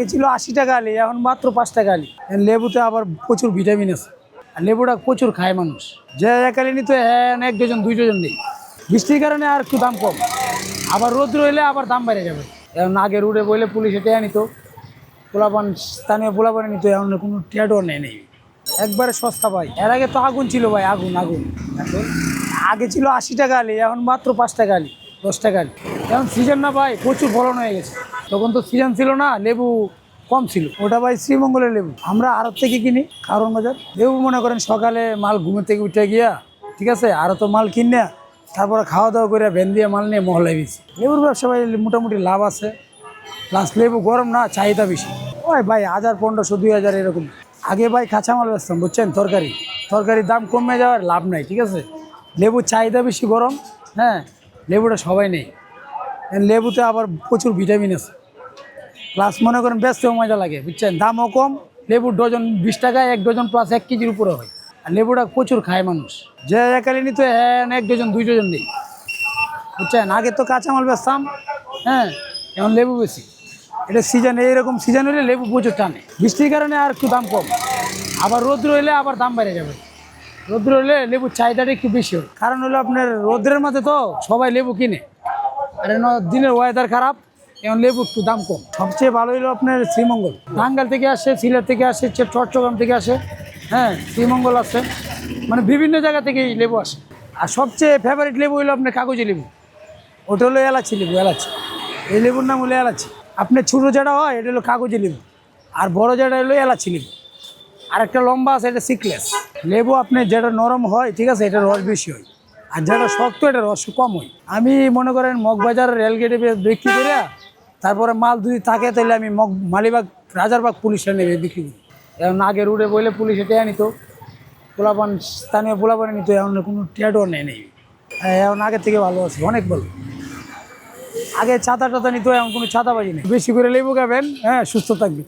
আগে ছিল আশি টাকা আলি, এখন মাত্র পাঁচ টাকা আলি। লেবুতে আবার প্রচুর ভিটামিন আছে। আর লেবুটা প্রচুর খায় মানুষ। যে এক আলি নিতে হ্যাঁ এক ডজন, দুই ডজন নেই। বৃষ্টির কারণে আর একটু দাম কম। আবার রোদ রইলে আবার দাম বেড়ে যাবে। এখন আগে রোডে বইলে পুলিশ এটা নিত। পোলাপান, স্থানীয় পোলাপানে নিত, এখন কোনো টিয়াটোর নেই নেই। একবারে সস্তা ভাই এর আগে তো আগুন ছিল ভাই, আগুন আগুন। এখন আগে ছিল আশি টাকা আলি, এখন মাত্র পাঁচ টাকা আলি, দশ টাকা আলি। এখন সিজন না ভাই, প্রচুর ফলন হয়ে গেছে। তখন তো সিজন ছিল না, লেবু কম ছিল। ওটা ভাই শ্রীমঙ্গলের লেবু। আমরা আড়ত থেকে কিনি কারণ বাজার লেবু মনে করেন সকালে মাল ঘুমের থেকে উঠে গিয়া, ঠিক আছে আরও তো মাল কিনে তারপরে খাওয়া দাওয়া করে ভ্যান দিয়ে মাল নিয়ে মহলায় বেশি লেবুর ব্যবসা ভাই মোটামুটি লাভ আছে। প্লাস লেবু গরম না, চাহিদা বেশি। ওই ভাই হাজার, পনেরোশো, দুই হাজার এরকম। আগে ভাই কাঁচা মাল বেচতাম, বুঝছেন, তরকারি। তরকারির দাম কমে যাওয়ার লাভ নাই, ঠিক আছে? লেবুর চাহিদা বেশি গরম হ্যাঁ? লেবুটা সবাই নেই লেবুতে আবার প্রচুর ভিটামিন আছে। প্লাস মনে করেন বেচতেও মজা লাগে, বুঝছেন? দামও কম, লেবুর ডজন বিশ টাকা, এক ডজন প্লাস এক কেজির উপরে হয়। আর লেবুটা প্রচুর খায় মানুষ। যে একালি নিতে হ্যাঁ এক ডজন, দুই ডজন নেই। বুঝছেন? আগে তো কাঁচামাল বেচতাম হ্যাঁ এখন লেবু বেশি। এটা সিজন এইরকম সিজন হলে লেবু প্রচুর টানে। বৃষ্টির কারণে আর একটু দাম কম। আবার রোদ রইলে আবার দাম বেড়ে যাবে। রোদ রইলে লেবুর চাহিদাটা একটু বেশি হয়। কারণ হলো আপনার রোদ্রের মধ্যে তো সবাই লেবু কিনে। আর দিনের ওয়েদার খারাপ এখন লেবু একটু দাম কম। সবচেয়ে ভালো হলো আপনার শ্রীমঙ্গল। টাঙ্গাল থেকে আসে সিলেট থেকে আসে চট্টগ্রাম থেকে আসে। হ্যাঁ শ্রীমঙ্গল আসে। মানে বিভিন্ন জায়গা থেকে এই লেবু আসে। আর সবচেয়ে ফেভারিট লেবু হলো আপনার কাগজি লেবু। ওটা হলো এলাচি লেবু এলাচি। এই লেবুর নাম হলো এলাচি। আপনার ছোটো যেটা হয় এটা হলো কাগজি লেবু। আর বড় যেটা হলো এলাচি লেবু। আর একটা লম্বা আছে এটা সিকলেস। লেবু আপনি যেটা নরম হয় ঠিক আছে এটা রস বেশি হয়। আর যেটা শক্ত এটা রস কম হয়। আমি মনে করেন মগবাজার রেলগেটে বিক্রি করে তারপরে মাল যদি থাকে তাহলে আমি মগ মালিবাগ রাজারবাগ পুলিশে নেবে বিক্রি করি। এখন আগে রুটে বইলে পুলিশ এটা নিত। পোলাপান স্থানীয় পোলাপানে নিত এখন কোনো টিয়াটোর নেই নেই। হ্যাঁ, এখন আগের থেকে ভালো আছে অনেক ভালো। আগে ছাতা টাতা নিত এখন কোনো ছাতাবাজি নেই। বেশি করে লেবু খাবেন হ্যাঁ সুস্থ থাকবে।